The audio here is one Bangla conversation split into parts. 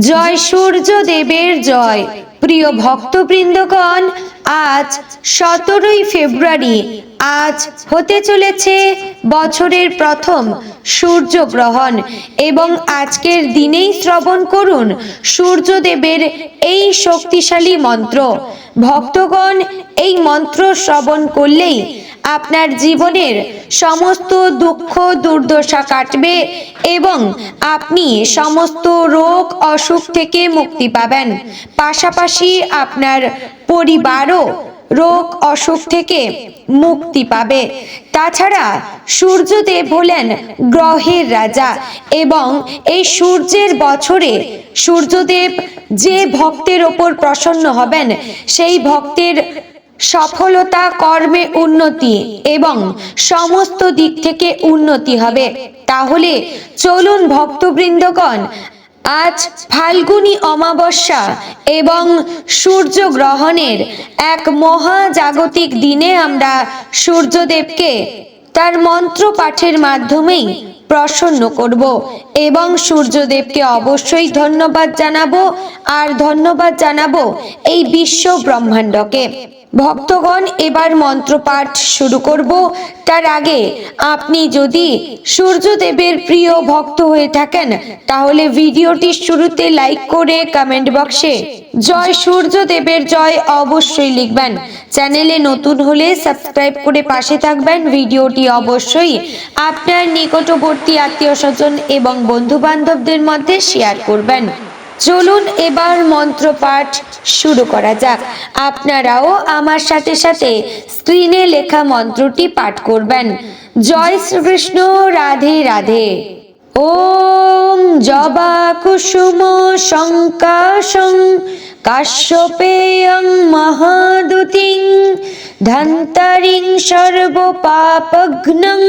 জয় সূর্য দেবের জয়। প্রিয় ভক্তবৃন্দগণ আজ সতেরোই ফেব্রুয়ারি, আজ হতে চলেছে বছরের প্রথম সূর্যগ্রহণ এবং আজকের দিনেই শ্রবণ করুন সূর্যদেবের এই শক্তিশালী মন্ত্র। ভক্তগণ, এই মন্ত্র শ্রবণ করলেই আপনার জীবনের সমস্ত দুঃখ, দুর্দশা কাটবে এবং আপনি সমস্ত রোগ, অসুখ থেকে মুক্তি পাবেন। পাশাপাশি আপনার পরিবারও রোগ অসুখ থেকে মুক্তি পাবে। তাছাড়া সূর্যদেব হলেন গ্রহের রাজা এবং এই সূর্যের বছরে সূর্যদেব যে ভক্তের ওপর প্রসন্ন হবেন, সেই ভক্তের সফলতা, কর্মে উন্নতি এবং সমস্ত দিক থেকে উন্নতি হবে। তাহলে চলুন ভক্তবৃন্দগণ আজ ফাল্গুনী অমাবস্যা এবং সূর্য গ্রহণের এক মহাজাগতিক দিনে আমরা সূর্যদেবকে তার মন্ত্র পাঠের মাধ্যমেই প্রসন্ন করব এবং সূর্যদেবকে অবশ্যই ধন্যবাদ জানাব আর ধন্যবাদ জানাব এই বিশ্ব ব্রহ্মাণ্ডকে। ভক্তগণ, এবার মন্ত্রপাঠ শুরু করব। তার আগে আপনি যদি সূর্যদেবের প্রিয় ভক্ত হয়ে থাকেন, তাহলে ভিডিওটির শুরুতে লাইক করে কমেন্ট বক্সে জয় সূর্যদেবের জয় অবশ্যই লিখবেন। চ্যানেলে নতুন হলে সাবস্ক্রাইব করে পাশে থাকবেন। ভিডিওটি অবশ্যই আপনার নিকটবর্তী আত্মীয় স্বজন এবং বন্ধু বান্ধবদের মধ্যে শেয়ার করবেন। চলুন এবার মন্ত্রপাঠ শুরু করা যাক। আপনারাও আমার সাথে সাথে স্ক্রিনে লেখা মন্ত্রটি পাঠ করবেন। জয় শ্রীকৃষ্ণ, রাধে রাধে। ওম জবা কুসুম শঙ্কাশং কাশ্যপেয়ং মহাদুতিং ধন্তারিং সর্বপাপঘ্নং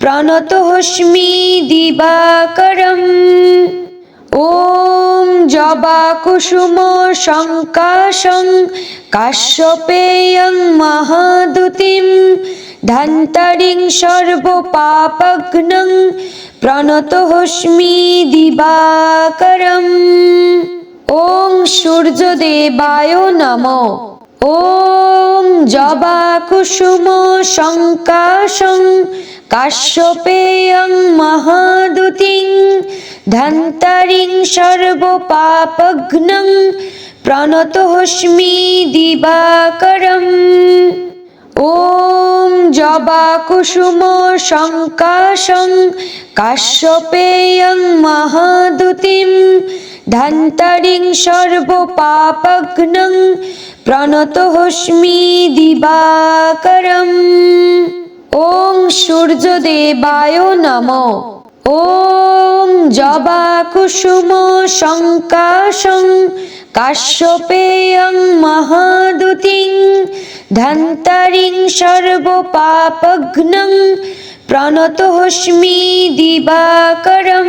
প্রণতোস্মি দিবাকরম। ॐ जबाकुसुमशङ्काशं काश्यपेयं महादुतिं धन्तरीं सर्वपापघ्नं प्रणतोऽस्मि दिवाकरम् ॐ सूर्यदेवाय नमो ॐ জবা কুসুম শঙ্কাশং কাশ্যপেয়ং মহাদুতিং, ধন্তরিং সর্বপাপঘ্নং, প্রণতোস্মি দিবাকরম। ওম জবা কুসুম শঙ্কাশং কাশ্যপেয়ং মহাদুতিম, ধন্তরিং সর্বপাপঘ্নং প্রণতোস্মি দিবাকরম। ওম সূর্যদেবায় নম। ওম জবা কুসুম শঙ্কাশং কাশ্যপেয়ং মহাদুতিং ধন্তরিং সর্বপাপঘ্নং। প্রণতোস্মি দিবাকরম।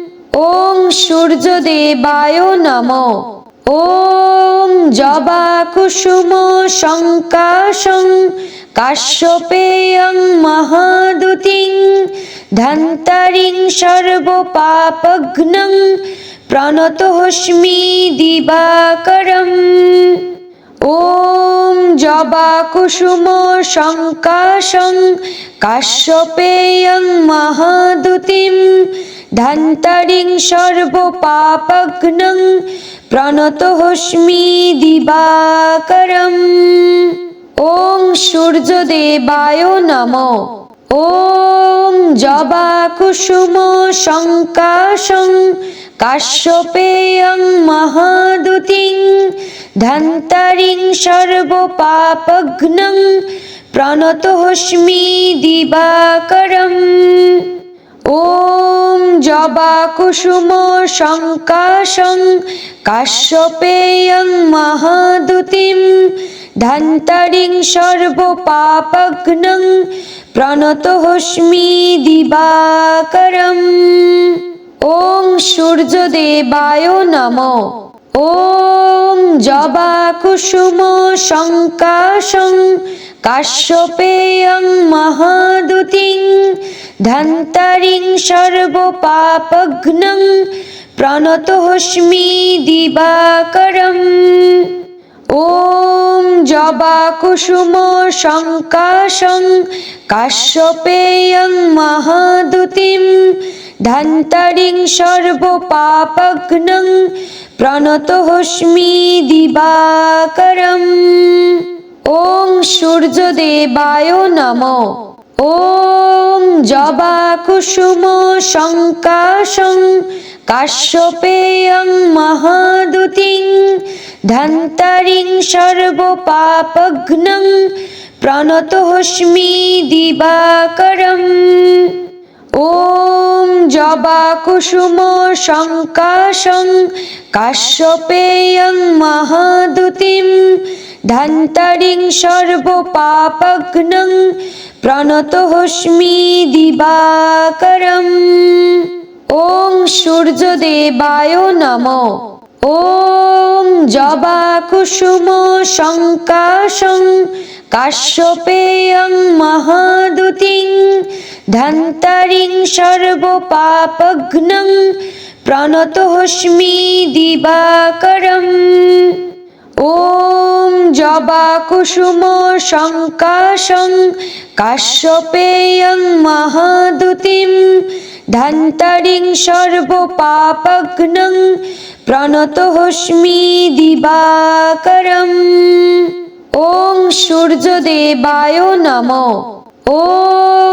ওম সূর্যদেবায় নম। ওম জবা কুসুম শঙ্কাশং কাশ্যপেয়ং মহাদুতিং ধন্তরিং সর্বপাপঘ্নং প্রণতোস্মি দিবাকরম। ওম জবা কুসুম শঙ্কাশং কাশ্যপেয়ং মহাদুতিম ধন্তরিং সর্বপাপঘ্নং প্রণতোস্মি দিবাকরম ওম সূর্যদেবায় নম ওম জবা কুসুম শঙ্কাশং কাশ্যপেয়ং মহাদুতিং ধন্তরিং সর্বপাপঘ্নং প্রণতোস্মি দিবাকরম কুসুম শঙ্কাশং কাশ্যপেয়ং মহাদুতিম ধন্তরিং সর্বপাপঘ্নং প্রণতোস্মি দিবাকরম। ওম সূর্যদেবায় নম। ॐ জবা কুসুম শঙ্কাশং কাশ্যপেয়ং মহাদুতিং ধন্তরিং সর্বপাপঘ্নং প্রণতোস্মি দিবাকরম। ॐ জবা শঙ্কাশং কাশ্যপেয়ং মহাদুতিং ধন্তরিং সর্বপাপঘ্নং প্রণতোস্মি দিবাকরম। ওং সূর্যদেবায় নম। ওং জবা কুসুম শঙ্কাশং কাশ্যপেয়ং মহাদুতিং ধন্তরিং সর্বপাপঘ্নং প্রণতোস্মি দিবাকরম। ॐ জবা কুসুম শঙ্কাশং কাশ্যপেয়ং মহাদুতিং ধন্তরিং সর্বপাপঘ্নং প্রণতোস্মি দিবাকরম ॐ সূর্যদেবায় নম। ॐ জবা কুসুম শঙ্কাশং কাশ্যপেয়ং মহাদুতিং। ধন্তরিং সর্বপাপঘ্নং প্রণতোস্মি দিবাকরম ॐ জবা কুসুম শঙ্কাশং কাশ্যপেয়ং মহাদুতিং ধন্তরিং সর্বপাপঘ্নং প্রণতোস্মি দিবাকরম। ॐ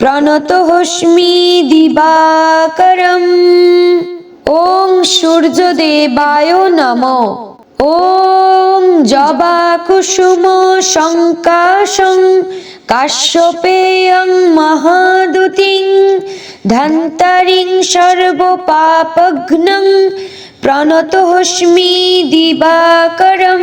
কাশ্যপেয়ং মহাদুতিং ধন্তরিং সর্বপাপঘ্নং প্রণতোস্মি দিবাকরম ॐ জবা কুসুম শঙ্কাশং। কাশ্যপেয়ং মহাদুতিং। ধন্তরিং সর্বপাপঘ্নং। প্রণতোস্মি দিবাকরম।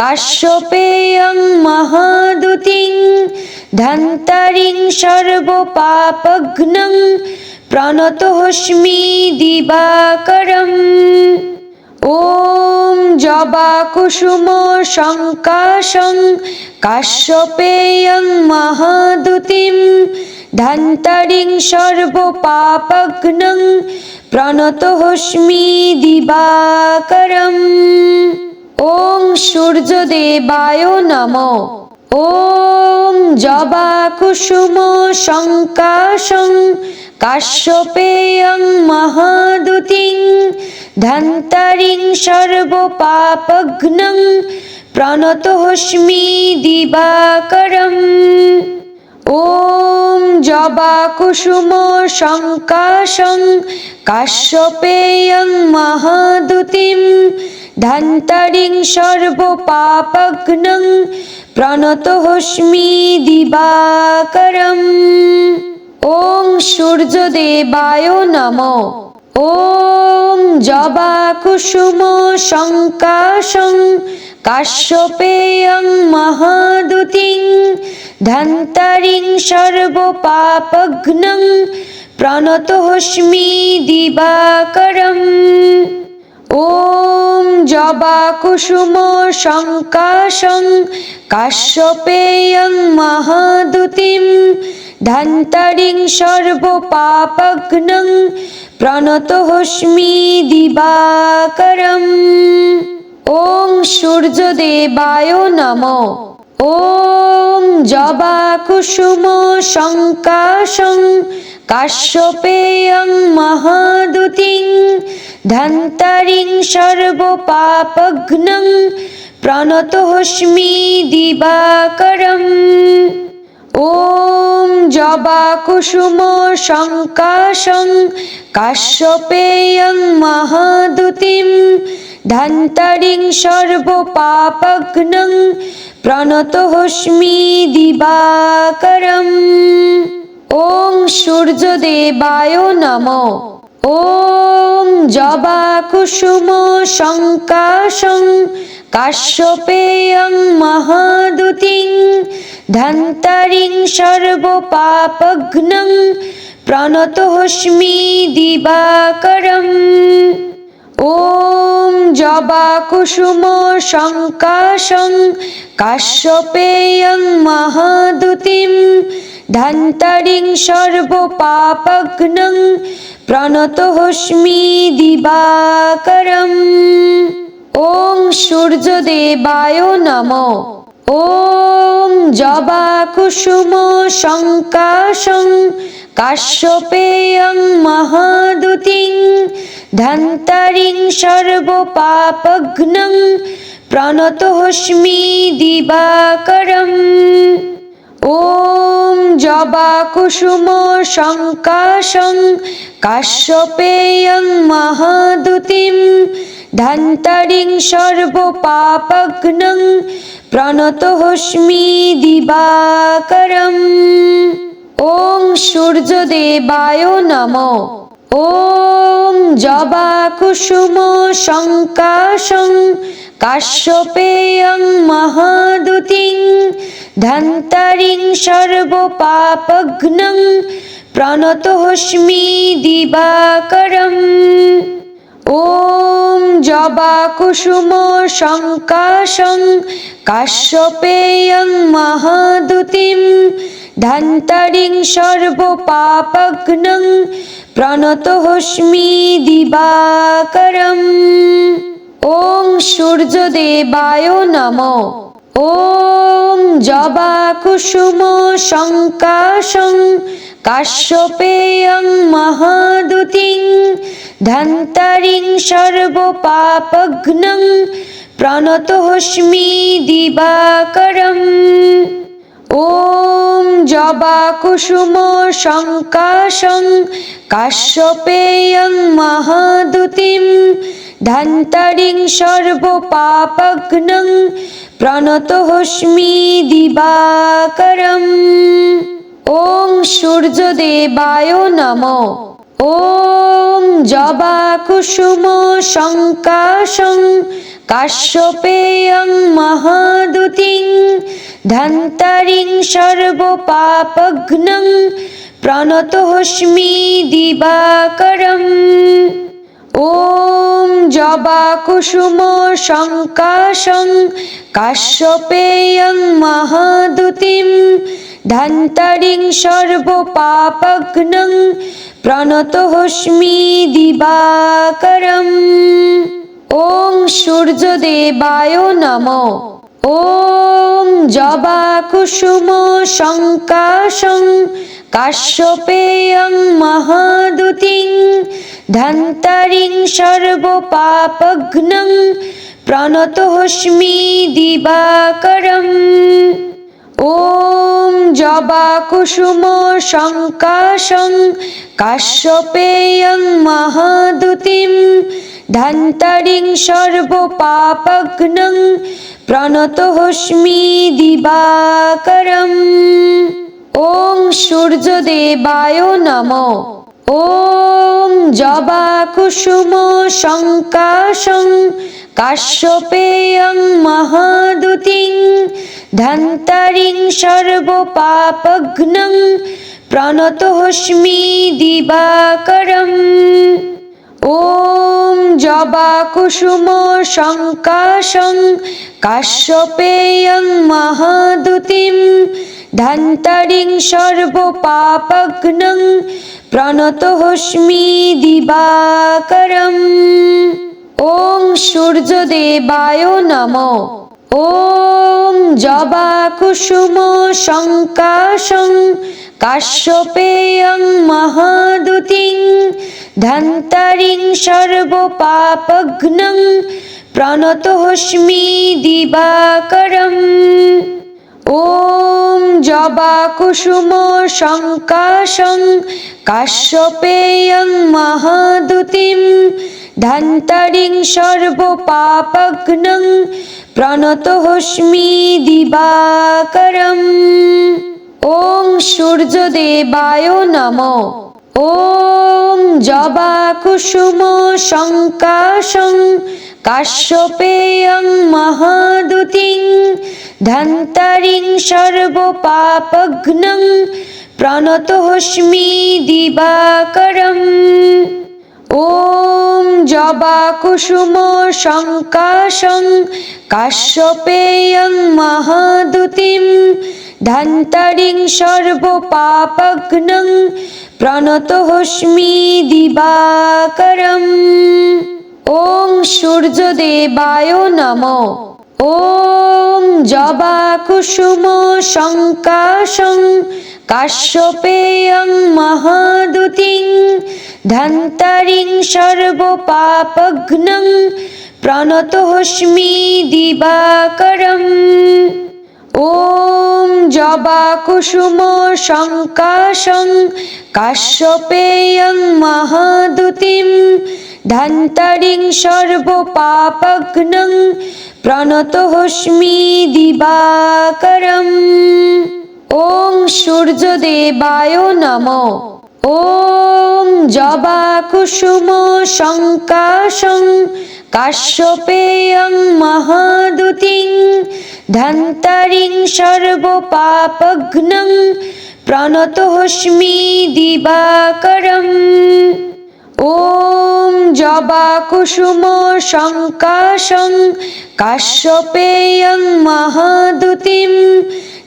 কাশ্যপেয়ং মহাদুতিং ধন্তরিং সর্বপাপঘ্নং প্রণতোস্মি দিবাকরম। ॐ জবা কুসুম শঙ্কাশং কাশ্যপেয়ং মহাদুতিং ধন্তরিং সর্বপাপঘ্নং প্রণতোস্মি দিবাকরম। ওং সূর্যদেবায় নম। ওং জবা কুসুম শঙ্কাশং কাশ্যপেয়ং মহাদুতিং ধন্তরিং সর্বপাপঘ্নং প্রণতোস্মি দিবাকরম। ওম জবা কুসুম শঙ্কাশং কাশ্যপেয়ং মহাদুতিম ধন্তরিং সর্বপাপঘ্নং প্রণতোস্মি দিবাকরম ॐ সূর্যদেবায় নম। ॐ জবা কুসুম শঙ্কাশং কাশ্যপেয়ং মহাদুতিং। ধন্তরিং সর্বপাপঘ্নং প্রণতোস্মি দিবাকরম ॐ জবা কুসুম শঙ্কাশং কাশ্যপেয়ং মহাদুতিং ধন্তরিং সর্বপাপঘ্নং প্রণতোস্মি দিবাকরম ॐ সূর্যদেবায় নম ॐ জবা কুসুম শঙ্কাশং কাশ্যপেয়ং মহাদুতিং ধন্তরিং সর্বপাপঘ্নং প্রণতোস্মি দিবাকরম। ॐ জবা কুসুম শঙ্কাশং কাশ্যপেয়ং মহাদুতিং ধন্তরিং সর্বপাপঘ্নং প্রণতোস্মি দিবাকরম। ওং সূর্যদেবায় নম। ওং জবা কুসুম শঙ্কাশং কাশ্যপেয়ং মহাদুতিং ধন্তরিং সর্বপাপঘ্নং প্রণতোস্মি দিবাকরম ওম জবা কুসুম শঙ্কাশং কাশ্যপেয়ং মহাদুতিম ধান্তরিং সর্বপাপঘ্নং প্রণতহস্মি দিবাকরম ওম সূর্য দেবায় নম। ওম জবা কুসুম শঙ্কাশং কাশ্যপেয়ং মহাদুতিং। ধন্তরিং সর্বপাপঘ্নং প্রণতহস্মি দিবাকরম ॐ জবাকুসুম শঙ্কাশং কাশ্যপেয়ং মহাদুতিম ধন্তরিং সর্বপাপঘ্নং প্রণতোস্মি দিবাকরম। ॐ সূর্যদেবায় নমঃ। জবা কুসুম শঙ্কাশং কাশ্যপেয়ং মহাদুতিং, ধন্তরিং সর্বপাপঘ্নং, প্রণতোস্মি দিবাকরম। ওম জবা কুসুম শঙ্কাশং কাশ্যপেয়ং মহাদুতিম, ধন্তরিং সর্বপাপঘ্নং প্রণতোস্মি দিবাকরম। ওং সূর্যদেবায় নম। ওং জবাকুসুম শঙ্কাশং। কাশ্যপেয়ং মহাদুতিং। ধন্তরিং সর্বপাপঘ্নং। প্রণতোস্মি দিবাকরম। ॐ जबाकुसुम शङ्काशं काश्यपेयं महादुतिं धन्तरिं सर्वपापघ्नं प्रणतोऽस्मि दिवाकरम् ॐ सूर्यदेवाय नमः ॐ जबाकुसुम शङ्काशं কাশ্যপেয়ং মহাদুতিং ধন্তরিং সর্বপাপঘ্নং প্রণতোস্মি দিবাকরম। ওম জবা কুসুম সংকাশং কাশ্যপেয়ং মহাদুতিম ধন্তরিং সর্বপাপঘ্নং প্রণতোস্মি দিবাকরম। ওং সূর্যদেবায় নম। ওং জবা কুসুম শঙ্কাশং কাশ্যপেয়ং মহাদুতিং ধন্তরিং সর্বপাপঘ্নং প্রণতোস্মি দিবাকরম ওম জবা কুসুম শঙ্কাশং কাশ্যপেয়ং মহাদুতিম ধন্তরিং সর্বপাপঘ্নং প্রণতোস্মি দিবাকরম ওং সূর্যদেবায় নম। ওং জবাকুসুম শঙ্কাশং কাশ্যপেয়ং মহাদুতিং। ধন্তরিং সর্বপাপঘ্নং প্রণতোস্মি দিবাকরম ওম জবা কুসুম শঙ্কাশং কাশ্যপেয়ং মহাদুতিম ধন্তরিং সর্ব পাপগ্নং প্রণত হস্মি দিবাকরম। ওম সূর্য দেবায় নম। ওম জবা কুসুম শঙ্কাশং কাশ্যপেয়ং মহাদুতিং ধন্তরিং সর্বপাপঘ্নং প্রণতোস্মি দিবাকরম। ওম জবা কুসুম সংকাশং কাশ্যপেয়ং মহাদুতিম ধন্তরিং সর্বপাপঘ্নং প্রণতোস্মি দিবাকরম। ওং সূর্যদেবায় নম। ওং জবা কুসুম শঙ্কাশং কাশ্যপেয়ং মহাদুতিং ধন্তরিং সর্বপাপঘ্নং প্রণতোস্মি দিবাকরম। ওম জবা কুসুম শঙ্কাশং কাশ্যপেয়ং মহাদুতিম ধান্তরিং সর্বপাপঘ্নং প্রণতহস্মি দিবাকরম। ওং সূর্যদেবায় নম। ওং জবাকুসুম শঙ্কাশং কাশ্যপেয়ং মহাদুতিং। ধন্তরিং দিবাকরম। ॐ জবাকুসুম শঙ্কাশং কাশ্যপেয়ং মহাদুতিম ধন্তরিং সর্বপাপঘ্নং প্রণতোস্মি দিবাকরম। ॐ সূর্যদেবায় নমঃ। ॐ जबाकुसुम शङ्काशं काश्यपेयं महादुतिं धन्तरिं सर्वपापघ्नं प्रणतोस्मि दिवाकरम् ॐ जबाकुसुम शङ्काशं काश्यपेयं महादुतिं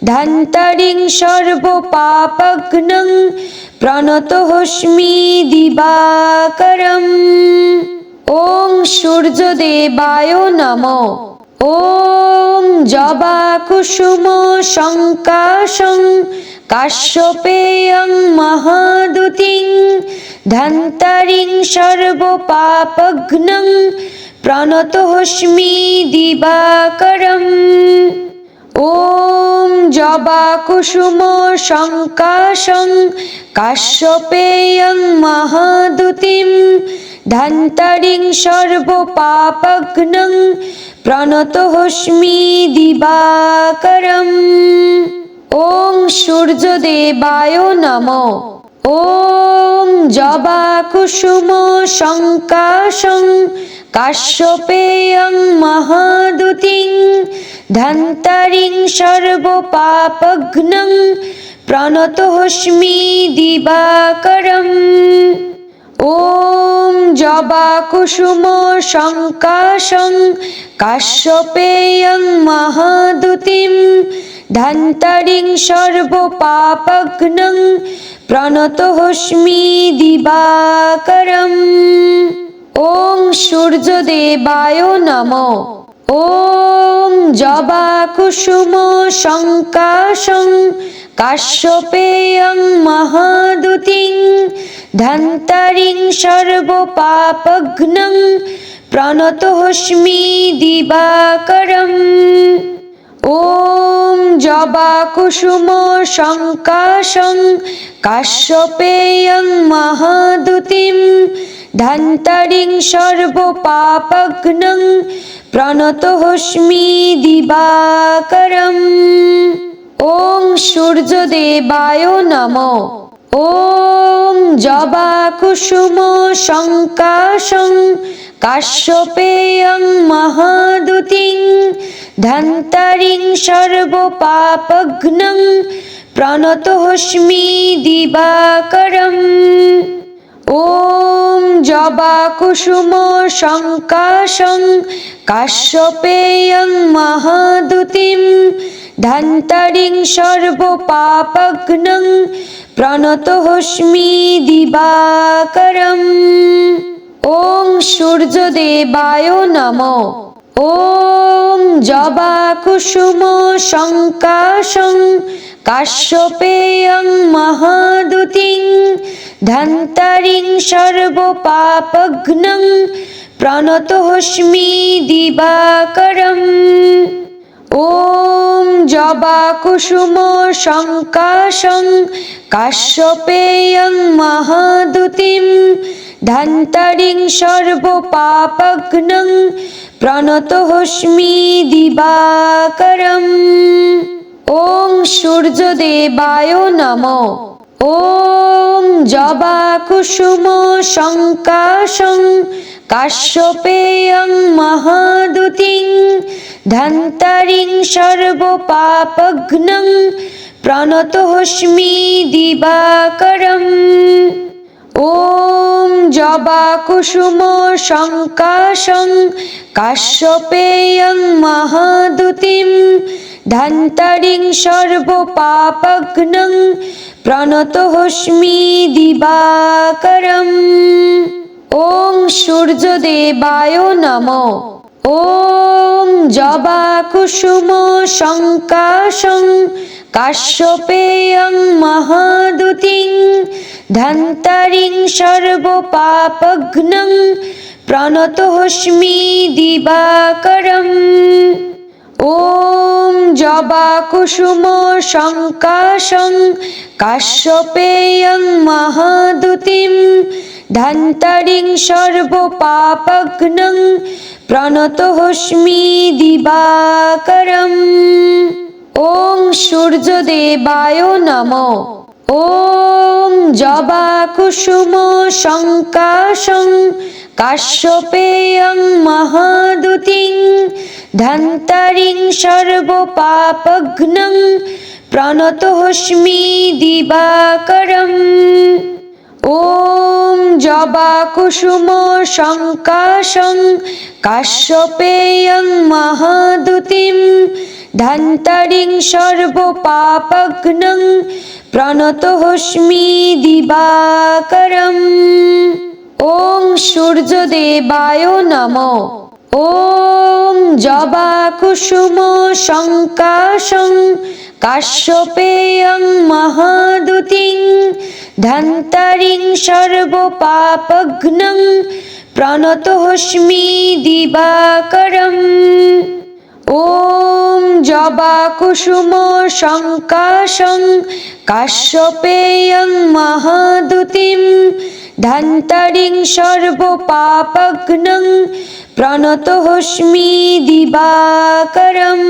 धन्तरिं सर्वपापघ्नं প্রণতোস্মি দিবাকরম। ওং সূর্যদেবায় নম। ওং জবাকুসুম শঙ্কাশং কাশ্যপেয়ং মহাদুতিং ধন্তরিং সর্বপাপঘ্নং। প্রণতোস্মি দিবাকরম। ওম জবা কুসুম শঙ্কাশং কাশ্যপেয়ং মহাদুতিম ধন্তরিং সর্বপাপঘ্নং প্রণতহস্মি দিবাকরম। ওং সূর্যদেবায় নম। ওং জবা কুসুম শঙ্কাশং কাশ্যপেয়ং মহাদুতি ধন্তরিং সর্বপাপঘ্নং প্রণতোস্মি দিবাকরম। ওম জবা কুসুম শঙ্কাশং কাশ্যপেয়ং মহাদুতিম ধন্তরিং সর্বপাপঘ্নং প্রণতোস্মি দিবাকরম। ওং সূর্যদেবায় নম। ওং জবা কুসুম শঙ্কাশং কাশ্যপেয়ং মহাদুতিং ধন্তরিং সর্বপাপঘ্নং প্রণতোস্মি দিবাকরম। ওম জবা কুসুম শঙ্কাশং কাশ্যপেয়ং মহাদুতিম ধান্তরিং সর্বপাপঘ্নং প্রণতহস্মি দিবাকরম। ওং সূর্যদেবায় নম। ওং জবাকুসুম শঙ্কাশং কাশ্যপেয়ং মহাদুতিং। ধন্তরিং দিবাকরম। ওম জবা কুসুম শঙ্কাশং কাশ্যপেয়ং মহাদুতিম ধন্তরিং সর্ব পাপগ্নং প্রণত হস্মি দিবাকরম। ওং সূর্যদেবায় নম। ওম জবা কুসুম শঙ্কাশং কাশ্যপেয়ং মহাদুতিং ধন্তরিং সর্বপাপঘ্নং প্রণতোস্মি দিবাকরম ॐ जबाकुसुम शङ्काशं काश्यपेयं महादुतिं धन्तरिं सर्वपापघ्नं प्रणतोऽस्मि दिवाकरम् ওং সূর্যদেবায় নম। ওং জবা কুসুম শঙ্কাশং কাশ্যপেয়ং মহাদুতিং ধন্তরিং সর্বপাপঘ্নং প্রণতোস্মি দিবাকরম। ওম জবা কুসুম শঙ্কাশং কাশ্যপেয়ং মহাদুতিম ধন্তরিং সর্বপাপঘ্নং প্রণতহস্মি দিবাকরম সূর্য দেবায় নম ওম জবা কুসুম শঙ্কাশং কাশ্যপেয়ং মহাদুতিং ধন্তরিং সর্বপাপঘ্নং প্রণতহস্মি দিবাকরম ॐ जबाकुसुम शङ्काशं काश्यपेयं महादुतिं धन्तरिं सर्वपापघ्नं प्रणतोऽस्मि दिवाकरम् ॐ सूर्यदेवाय नमः ॐ जबाकुसुमशङ्काशं काश्यपेयं महादुतिं धन्तरीं सर्वपापघ्नं प्रणतोऽस्मि दिवाकरम् ॐ जबाकुसुमशङ्काशं काश्यपेयं महादुतिं धन्तरीं सर्वपापघ्नं প্রণতহস্মি দিবাকরম। সূর্য দেবায় নম। ওং জবা কুসুম শঙ্কাশং কাশ্যপেয়ং মহাদুতি ধন্তরিং সর্বপাপঘ্নং। প্রণতহস্মি দিবাকরম। ওম জবা কুসুম শঙ্কাশং কাশ্যপেয়ং মহাদুতিম ধন্তরিং সর্ব পাপগ্নং প্রণত হস্মি দিবাকরম।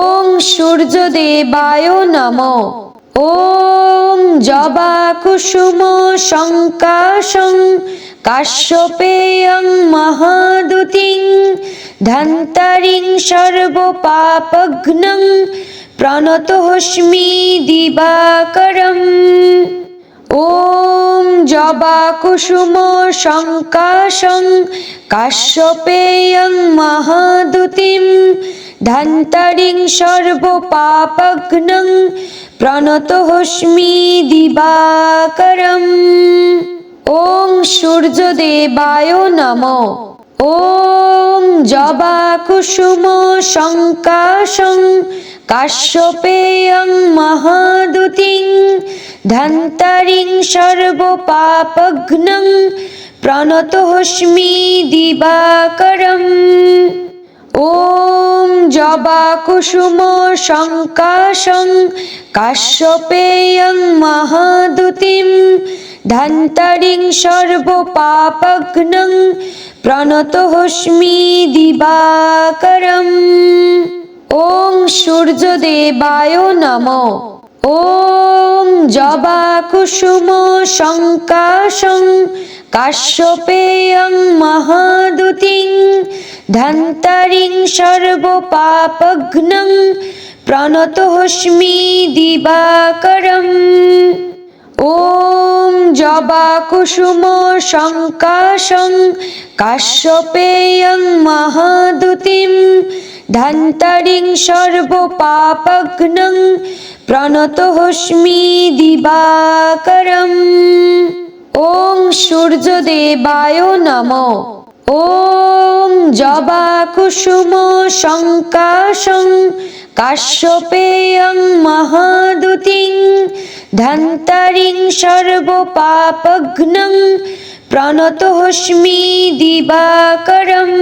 ওং সূর্যদেবায় নম। ওম জবা কুসুম শঙ্কাশং কাশ্যপেয়ং মহাদুতিং ধন্তরিং সর্বপাপঘ্নং প্রণতোস্মি দিবাকরম ॐ जबाकुसुम शङ्काशं काश्यपेयं महादुतिं धन्तरिं सर्वपापघ्नं प्रणतोऽस्मि दिवाकरम् ওং সূর্যদেবায় নম। ওং জবা কুসুম শঙ্কাশং কাশ্যপেয়ং মহাদুতিং ধন্তরিং সর্বপাপঘ্নং প্রণতোস্মি দিবাকরম। ওম জবা কুসুম শঙ্কাশং কাশ্যপেয়ং মহাদুতিম ধন্তরিং সর্বপাপঘ্নং প্রণতোস্মি দিবাকরম ওং সূর্যদেবায় নম ওং জবা কুসুম শঙ্কাশং কাশ্যপেয়ং মহাদুতিং ধন্তারিং প্রণতোস্মি দিবাকরম ॐ जबाकुसुम शङ्काशं काश्यपेयं महादुतिं धन्तरिं सर्वपापघ्नं प्रणतोऽस्मि दिवाकरम् ॐ सूर्यदेवाय नमः ॐ जबाकुसुम शङ्काशं काश्यपेयं महादुतिं धन्तरिं सर्वपापघ्नं प्रणतोऽस्मि दिवाकरम्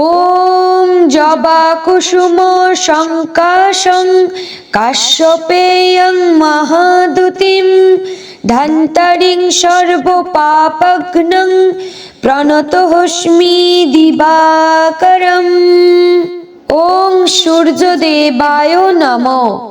ॐ जबाकुसुम शङ्काशं काश्यपेयं महादुतिं धन्तरिं सर्वपापघ्नं प्रणतोऽस्मि दिवाकरम् ওং সূর্যদেবায় নমঃ।